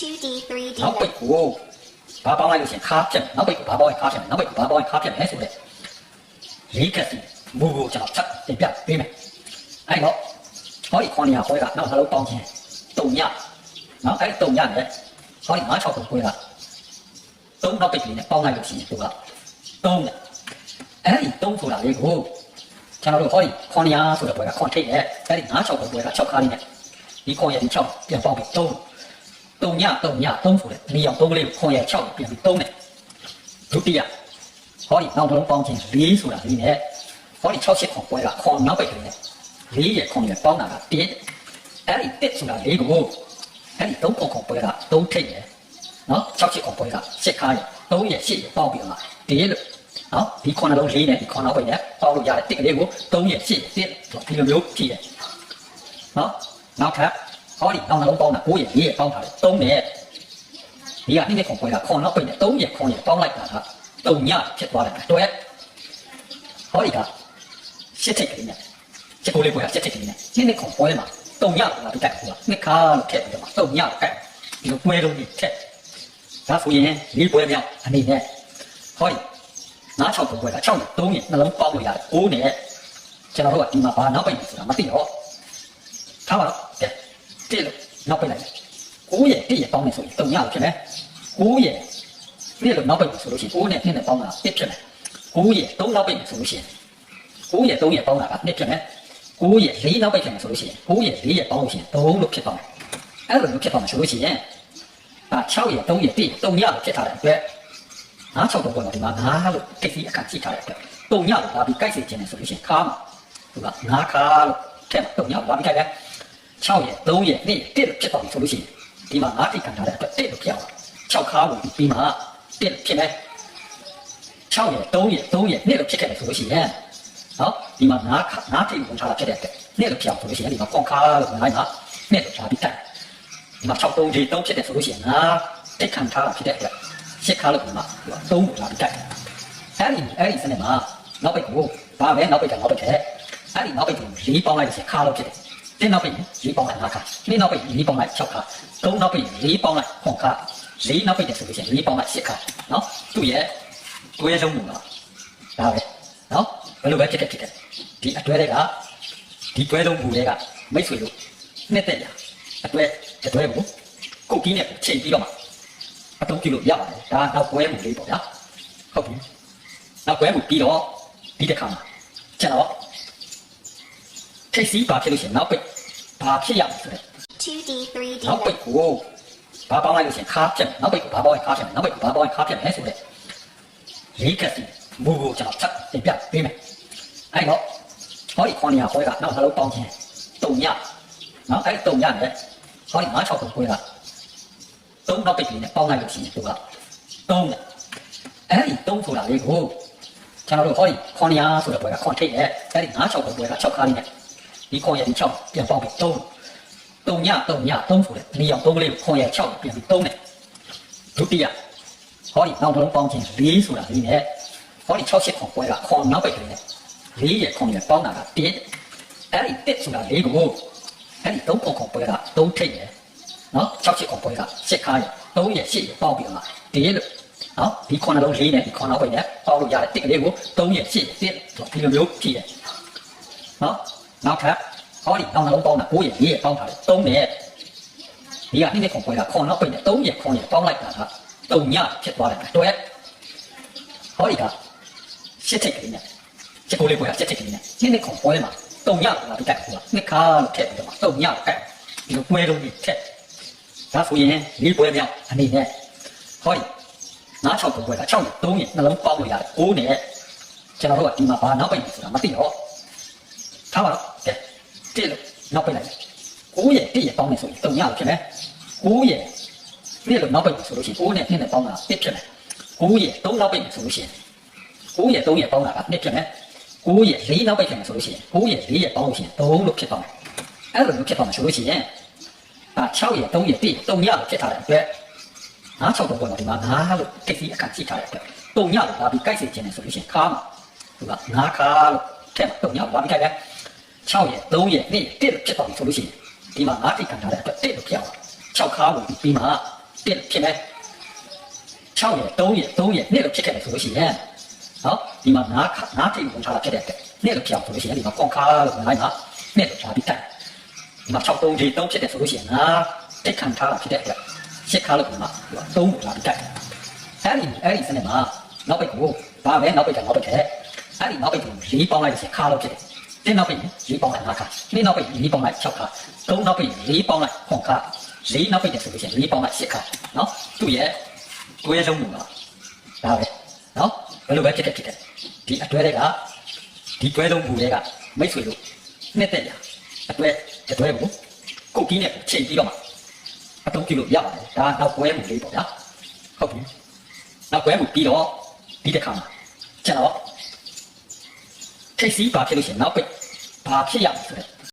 2D, 3D. နောက်ပိတ်ကိုဘာပေါင်းလိုက်လို့ရှိရင်ခါပြက်နောက်ပိတ်ကိုဘာပေါင်းရင်ခါပြက်နောက်ပိတ်ကိုဘာပေါင်းရင်ခါပြက်လဲဆိုတဲ့လေးကက်စီမူကိုကျွန်တော်ချက်တင်ပြပေးမယ်အဲ့တော့ဟောဒီခေါင်းရခွဲကနောက်နှလုံးပေါင်းခြင်းတုံညနော်အဲ့တုံညနဲ့ဟောဒီငါး6ကိုခွဲကသုံးနောက်ပိတ်လေးနဲ့ပေါင်းလိုက်လို့ရှိရင်သူကသုံးတယ်အဲ့ဒီသုံးဆိုတာလေးကိုကျွန်တော်တို့ဟောဒီခေါင်းရဆိုတဲ့ဘွဲကခေါင်းထိတ်တယ်အဲ့ဒီငါး6ကိုဘွဲက6ခါလေးနဲ့ဒီခေါင်းရဒီ6ပြန်ပေါင်းပြီးသုံး တုံညတုံညသုံးဆိုတဲ့နေအောင်သုံးကလေးကိုခွန်ရ6ပြန်ပြီးသုံးတယ်ဒုတိယဟောဒီနောက်တစ်လုံးပေါင်းခြင်း၄ဆိုတာလေးနဲ့ဟောဒီ6ရှစ်ခွန်ပွဲကခွန်နောက်ပိတ်ကလေးနဲ့၄ရခွန်ရပေါင်းတာက1အဲ့ဒီ1ဆိုတာလေးကိုအဲ့ဒီ3ခွန်ခွန်ပွဲက3ထိတ်ရယ်နော်6ရှစ်ခွန်ပွဲက7ခါရယ်3ရ8ရပေါင်းပြီးတော့ဒီလို့နော်ဒီခွန်လုံး၄နဲ့ဒီခွန်နောက်ပိတ်နဲ့ပေါင်းလို့ရတယ်တစ်ကလေးကို3ရ8ရ1ဒီလိုမျိုးဖြစ်ရယ်နော်နောက်ထပ် ဟောဒီတောင်းလုံးပေါင်းတာ9ရက်4ရက်ပေါင်းထားတယ်3ရက်ဒီကနေ့နေ့ခွန်ပွဲကခွန်နောက်ပိတ်နဲ့3ရက်ခွန်ရက်ပေါင်းလိုက်တာက3ညဖြစ်သွားတယ်တွေ့ဟောဒီကရှစ်ထိတ်ကလေးနဲ့ချက်ကိုလေးပွဲကရှစ်ထိတ်ကလေးနဲ့နေ့နေ့ခွန်ပွဲမှာ3ညလာပြီးတက်ဟိုကနှစ်ခါလို့ထည့်ပြီးတော့3ညတက်ဒီလိုပွဲလုံးကြီးထက်ဒါဆိုရင်ဒီပွဲမြောက်အနေနဲ့ဟောဒီနား6ပွဲက6ရက်3ရက်နှလုံးပေါင်းလို့ရတယ်9နဲ့ကျွန်တော်တို့ကဒီမှာဘာနောက်ပိတ်ဆိုတာမသိတော့ထားပါတော့ကဲ တစ်လို့နောက်ပိတ်လိုက်မယ်9ရဲ့1ရဲ့ပေါင်းမယ်ဆိုရင်3ရလို့ဖြစ်မယ်9ရဲ့1လို့နောက်ပိတ်မယ်ဆိုလို့ရှိရင်9နဲ့2နဲ့ပေါင်းတာ1ဖြစ်မယ်9ရဲ့3နောက်ပိတ်မယ်ဆိုလို့ရှိရင်9ရဲ့3ရဲ့ပေါင်းတာက2ဖြစ်မယ်9ရဲ့4နောက်ပိတ်ဖြစ်မယ်ဆိုလို့ရှိရင်9ရဲ့4ရဲ့ပေါင်းလို့ရှိရင်3လို့ဖြစ်သွားမယ်အဲ့လိုမျိုးဖြစ်သွားမယ်ဆိုလို့ရှိရင်အာ6ရဲ့3ရဲ့1ရဲ့3ရလို့ဖြစ်ထားတဲ့အတွက်ငါ6တော့ပေါ်မှာဒီမှာငါလို့တိတ်စီအခါကြည့်ထားတဲ့အတွက်3ရလို့လာပြီးကြိုက်စေခြင်းနဲ့ဆိုလို့ရှိရင်ခါမှာသူကငါခါလို့ထက်3ရလာပြီးကြိုက်တယ် 6ရက်3ရက်2ရက်1လို့ဖြစ်သွားပြီဆိုလို့ရှိရင်ဒီမှာငါးတိတ်ခံထားတဲ့အတွက်1လို့ဖြစ်အောင်6ခါဝင်ပြီးမှ1လို့ဖြစ်မယ်6ရက်3ရက်3ရက်2လို့ဖြစ်ခဲ့တယ်ဆိုလို့ရှိရင်နော်ဒီမှာငါးခါငါးတိတ်ဝင်ထားတာဖြစ်တဲ့အတွက်2လို့ဖြစ်အောင်ဆိုလို့ရှိရင်ဒီမှာခွန်ခါလို့ငါးမှာ2လို့ဖြာပြီးတိုက်ဒီမှာ6 3 3ဖြစ်တယ်ဆိုလို့ရှိရင်ငါးတိတ်ခံထား တာဖြစ်တဲ့အတွက်8ခါလို့ဒီမှာ3လို့ဖြာပြီးတိုက်အဲ့ဒီအဲ့ဒီစနစ်မှာနောက်ပိတ်ကိုဘာပဲနောက်ပိတ်ကနောက်ပိတ်တဲ့အဲ့ဒီနောက်ပိတ်ကို၄ပေါင်းလိုက်လို့ရှိရင်ခါလို့ဖြစ်တယ်တင်းနောက်ပိတ်လေးပေါင်းလိုက်၅ခါတင်းနောက်ပိတ်လေးပေါင်းလိုက်6ခါသုံးနောက်ပိတ်လေးပေါင်းလိုက်9ခါလေးနောက်ပိတ်တယ်ဆိုလို့ရှိရင်လေးပေါင်းလိုက်10ခါနော်သူ့ရဲ့တွဲလုံးမူကဒါပဲနော်ဘယ်လိုပဲဖြစ်ခဲ့ဖြစ်ခဲ့ဒီအတွဲတွေကဒီတွဲလုံးမူတွေကမိတ်ဆွေတို့နှစ်သက်ရအတွဲအတွဲကိုကုတ်ကြီးနဲ့ချိန်ပြီးတော့မှအတုံးကြည့်လို့ရပါတယ်ဒါနောက်ပွဲမူလေးပေါ့ဗျာဟုတ်ပြီနောက်ပွဲမူပြီးတော့ဒီတစ်ခါမှာကျွန်တော်ထိတ်စီးပါဖြစ်လို့ရှိရင်နောက်ပိတ် ဘာဖြစ်ရမလဲဆိုတော့ 2D, 3D. နောက်ပိတ်ကိုဘာပေါင်းလိုက်လို့ရှိရင်ခါပြက်နောက်ပိတ်ကိုဘာပေါင်းရင်ခါပြက်နောက်ပိတ်ကိုဘာပေါင်းရင်ခါပြက်လဲဆိုတဲ့လေးကက်စီမူကိုကျွန်တော်ချက်တင်ပြပေးမယ်အဲ့တော့ဟောဒီခေါင်းရခွဲကနောက်နှလုံးပေါင်းခြင်းတုံညနော်အဲ့တုံညနဲ့ဟောဒီ9 6ကိုခွဲကသုံးနောက်ပိတ်လေးနဲ့ပေါင်းလိုက်လို့ရှိရင်သူကသုံးတယ်အဲ့ဒီသုံးဆိုတာလေးကိုကျွန်တော်တို့ဟောဒီခေါင်းရဆိုတဲ့ဘွဲကခေါင်းထိတ်ရဲ့အဲ့ဒီ9 6ကိုဘွဲက6ခါလေးနဲ့ ဒီခွန်ရဒီ6ပြန်ပေါက်ပြီး3 3ည3ည3ဆိုတဲ့နေအောင်3ကလေးကိုခွန်ရ6ပြန်ပြီး3နဲ့ဒုတိယဟောဒီနောက်တစ်လုံးပေါင်းခြင်း4ဆိုတာလေးနဲ့ဟောဒီ6 8ခွန်ပွဲကခွန်နောက်ပိတ်ကလေးနဲ့4ရခွန်ရပေါင်းတာက1အဲ့ဒီ1ဆိုတာလေးကိုအဲ့ဒီ3ခွန်ခွန်ပွဲက3ထိတ်ရနော်6 8ခွန်ပွဲက7ခါရ3ရ8ရပေါင်းပြီးတော့မှ1လို့နော်ဒီခွန်လုံး4နဲ့ဒီခွန်နောက်ပိတ်နဲ့ပေါင်းလို့ရတယ်1ကလေးကို3ရ8ရ1ဒီလိုမျိုးဖြစ်ရနော် နောက်ထပ်ဟောဒီတောင်းလုံးပေါင်းတာ9ရက်4ရက်ပေါင်းထားတယ်3ရက်ဒီကနေ့နေ့ခွန်ပွဲကခွန်နောက်ပိတ်နဲ့3ရက်ခွန်ရက်ပေါင်းလိုက်တာက3ညဖြစ်သွားတယ်တွေ့ဟောဒီကရှစ်ထိတ်ကလေးနဲ့ချက်ကိုလေးပွဲကရှစ်ထိတ်ကလေးနဲ့နေ့နေ့ခွန်ပွဲမှာ3ညလာပြီးတက်ဟိုကနှစ်ခါလို့ထည့်ပြီးတော့3ညတက်ဒီလိုပွဲလုံးကြီးထက်ဒါဆိုရင်ဒီပွဲမြောက်အနေနဲ့ဟောဒီနား6ကိုပွဲက6ရက်3ရက်နှလုံးပေါင်းလို့ရတယ်9နဲ့ကျွန်တော်တို့ကဒီမှာဘာနောက်ပိတ်ဆိုတာမသိတော့ ထားပါတော့ကဲတစ်လို့နောက်ပိတ်လိုက်9ရဲ့1ရဲ့ပေါင်းမယ်ဆိုရင်3ရလို့ဖြစ်မယ်9ရဲ့1လို့နောက်ပိတ်မယ်ဆိုလို့ရှိရင်9နဲ့2နဲ့ပေါင်းတာ1ဖြစ်မယ်9ရဲ့3နောက်ပိတ်မယ်ဆိုလို့ရှိရင်9ရဲ့3ရဲ့ပေါင်းတာက2ဖြစ်မယ်9ရဲ့4နောက်ပိတ်မယ်ဆိုလို့ရှိရင်9ရဲ့4ရဲ့ပေါင်းလို့ရှိရင်3လို့ဖြစ်သွားမယ်အဲ့လိုမျိုးဖြစ်သွားမယ်ဆိုလို့ရှိရင်အာ6ရဲ့3ရဲ့1 3ရလို့ဖြစ်ထားတဲ့အတွက်ငါ6တော့ပေါ်မှာဒီမှာ9လို့တိတ်စီအခါကြည့်ထားတဲ့အတွက်3ရလို့လာပြီးကြိုက်စေခြင်းနဲ့ဆိုလို့ရှိရင်ခါမှာသူက9ခါလို့ထက်3ရလို့လာပြီးကြိုက်တယ် 6ရက်3ရက်2ရက်1လို့ဖြစ်သွားပြီဆိုလို့ရှိရင်ဒီမှာငါးတိတ်ခံထားတဲ့အတွက်1လို့ဖြစ်အောင်6ခါဝင်ပြီးမှ1တစ်ဖြစ်မယ်6ရ3ရ3ရနှစ်လို့ဖြစ်ခဲ့တယ်ဆိုလို့ရှိရင်နော်ဒီမှာနားနားထိပ်ဝင်ထားတာဖြစ်တဲ့အတွက်နှစ်လို့ဖြစ်အောင်ဆိုလို့ရှိရင်ဒီမှာကွန်ခါလို့နိုင်မှာနှစ်လို့ထားပြီးတိုက်ဒီမှာ6 3 3 3ဖြစ်တယ်ဆိုလို့ရှိရင်နားတိတ်ခံထားတာဖြစ် တဲ့အတွက်ရှစ်ခါလို့ဒီမှာ3လို့ထားပြီးတိုက်အဲ့ဒီအဲ့ဒီစနစ်မှာနောက်ပိတ်ကိုဘာပဲနောက်ပိတ်ကနောက်ပိတ်ခဲ့အဲ့ဒီနောက်ပိတ်ကိုလေးပေါင်းလိုက်ရင်ခါလို့ဖြစ်တယ်တင်းနောက်ပိတ်လေးပေါင်းလိုက်5ခါတင်းနောက်ပိတ်လေးပေါင်းလိုက်6ခါသုံးနောက်ပိတ်လေးပေါင်းလိုက်9ခါလေးနောက်ပိတ်တယ်ဆိုလို့ရှိရင်လေးပေါင်းလိုက်10ခါနော်သူ့ရဲ့တွဲဆုံးမှုကဒါပဲနော်ဘယ်လိုပဲဖြစ်တယ်ဖြစ်တယ်ဒီအတွဲတွေကဒီတွဲဆုံးမှုတွေကမိတ်ဆွေတို့နှစ်သက်ရအတွဲအတွဲကိုကုတ်ကြီးနဲ့ချိန်ပြီးတော့မှအတုံးကြည့်လို့ရပါတယ်ဒါနောက်ကွဲမှုလေးပေါ့ဗျာဟုတ်ပြီနောက်ကွဲမှုပြီးတော့ဒီတစ်ခါမှာကျွန်တော်ထိတ်စီးပါဖြစ်လို့ရှိရင်နောက်ပိတ် ဘာဖြစ်ရမလဲဆိုတော့